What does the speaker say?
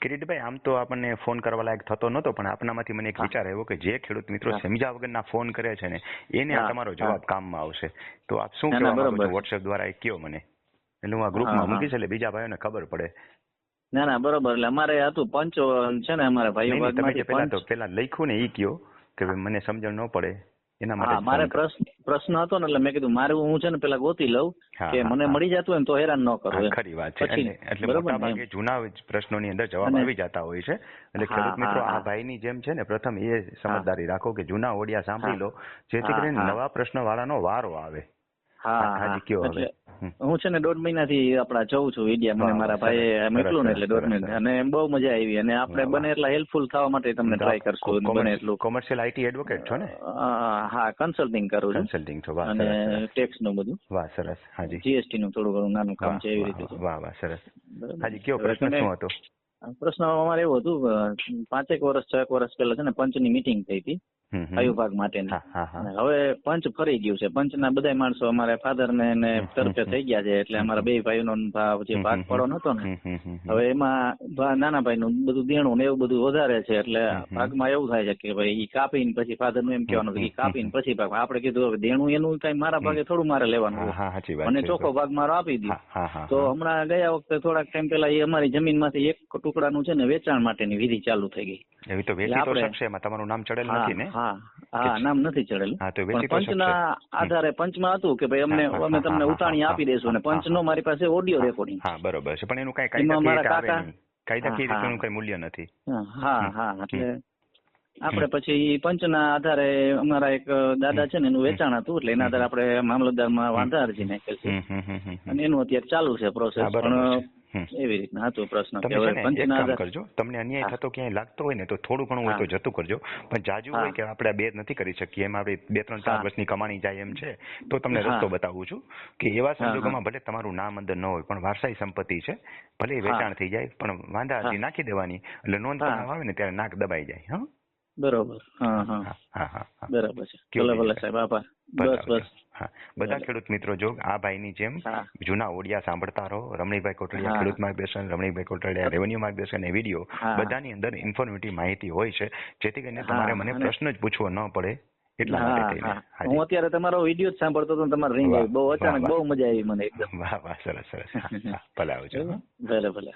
કિરીટભાઈ આમ તો આપણને ફોન કરવા લાયક થતો નહોતો પણ આપનામાંથી મને એક વિચાર આવ્યો કે જે ખેડૂત મિત્રો. સમજ્યા વગરના ફોન કરે છે ને એને આ તમારો. જવાબ કામમાં આવશે તો આપ શું કહેવા માંગો છો. વોટ્સએપ દ્વારા એ કયો મને એટલે હું આ ગ્રુપમાં. મૂકીશ એટલે બીજા ભાઈઓને ખબર પડે ના ના બરોબર એટલે અમારે હતું પંચ છે ને અમારા ભાઈઓ તમે જે પેલા તો પંચ પેલા લખ્યું ને એ કયો કે ભાઈ મને સમજણ ન પડે એના માટે મારે પ્રશ્ન પ્રશ્ન હતો ને એટલે મેં કીધું મારે હું છે ને પેલા ગોતી લઉં કે મને મળી જતું હોય તો હેરાન ન કરું ખરી વાત છે. એટલે મોટા ભાગે જૂના પ્રશ્નોની અંદર જવાબ આવી જતા હોય છે. એટલે ખેડૂત મિત્રો આ ભાઈ ભાઈની જેમ છે ને પ્રથમ એ સમજદારી રાખો કે જૂના ઓડિયા સાંભળી લો જેથી કરીને નવા પ્રશ્ન વાળાનો વારો આવે. હા હા, કયો હવે. હું છે ને દોઢ મહિનાથી આપડા જઉં છું ઇન્ડિયા મને મારા ભાઈએ મોકલું ને એટલે દોઢ મહિના. અને બહુ મજા આવી. અને આપણે. બને એટલા હેલ્પફુલ થવા માટે તમને ટ્રાય કરશું. બને એટલું. કોમર્શિયલ આઈટી એડવોકેટ છો ને? હા કન્સલ્ટિંગ કરું છું. કન્સલ્ટિંગ છો. વાહ અને. ટેક્સનું બધું. વાહ સરસ. હાજી. જીએસટી નું થોડું ઘણું નાનું કામ છે એવી રીતે વાહ વાહ સરસ. હાજી કયો પ્રશ્ન શું હતો? પ્રશ્ન અમારે એવું હતું પાંચેક વર્ષ છ એક વર્ષ પહેલા છે ને પંચની મીટિંગ થઈ હતી. હમ, હમ. આયુ ભાગ માટેની અને હવે પંચ ફરી ગયું છે. પંચના બધા માણસો અમારે ફાધર ને ને તરફે થઈ ગયા છે. એટલે અમારા બે ભાઈઓનો ભાવ જે ભાગ પડો નતો ને. હવે એમાં નાના ભાઈ નું બધું દેણું ને એવું બધું વધારે છે. એટલે. ભાગમાં એવું થાય છે કે ભાઈ ઈ કાપીને પછી ફાધરનું એમ કહેવાનું કે કાપીને પછી ભાગ. આપણે કીધું હવે દેણું એનું કઈ મારા ભાગે થોડું મારે લેવાનું મને ચોખ્ખો ભાગ મારો આપી દો. હા હા હા તો હમણાં ગયા વખતે થોડાક ટાઈમ પહેલા એ અમારી જમીનમાંથી એક ટુકડાનું છે ને વેચાણ માટેની વિધિ ચાલુ થઈ ગઈ. એવી તો વેચી તો શકશે એમાં. તમારું નામ ચડેલ નથી ને? હા હા નામ નથી ચડેલું. પણ પંચના આધારે પંચમાં હતું કે ભાઈ અમને અમે તમને ઉતાણી આપી દેશું અને પંચ પંચનો મારી પાસે ઓડિયો રેકોર્ડિંગ હા બરોબર છે. પણ એનું કઈ એમાં કાયદાકીય મારા કાકા- નહીં. કાયદાકીય રીતે કઈ મૂલ્ય નથી. હા હા એટલે આપણે પછી પંચના આધારે અમારા એક દાદા છે ને એનું વેચાણ હતું એટલે એના આધારે આપણે મામલતદારમાં વાંધા અરજી નાખેલ છે. અને એનું અત્યારે ચાલુ છે પ્રોસેસ પણ. એવી રીતના હતો પ્રશ્ન કરજો. તમને અન્યાય થતો ક્યાંય લાગતો હોય ને તો થોડું ઘણું હોય તો જતું કરજો. પણ જાજુ હોય કે આપણે બે નથી કરી શકીએ એમ આપણે બે ત્રણ ચાર વર્ષની કમાણી જાય એમ છે તો તમને રસ્તો બતાવું છું કે એવા સંજોગોમાં ભલે તમારું નામ અંદર ન હોય પણ વારસાઈ સંપત્તિ છે. ભલે વેચાણ થઈ જાય પણ વાંધા નાખી દેવાની. એટલે નોંધ. આવે ને ત્યારે નાક દબાઈ જાય હા. બરોબર. હા હા. હા હા હા હા. બરાબર છે. ભલે ભલે સાહેબ આભાર. બસ બસ. હા. બધા ખેડૂત મિત્રો જો આ ભાઈની જેમ જૂના ઓડિયા સાંભળતા રહો. રમણીભાઈ કોટડિયા. ખેડૂત માર્ગદર્શન રમણીભાઈ કોટડિયા રેવન્યુ માર્ગદર્શન એ વીડિયો. બધાની અંદર ઇન્ફોર્મેટિવ માહિતી હોય છે. જેથી કરીને તમારે મને પ્રશ્ન જ પૂછવો ન પડે એટલા માટે હા. અત્યારે તમારો વીડિયો જ સાંભળતો હતો તમારો રિંગ આવી. બહુ અચાનક બહુ મજા આવી મને એકદમ. વાહ વાહ સરસ સરસ. ભલે આવજો ભલે ભલે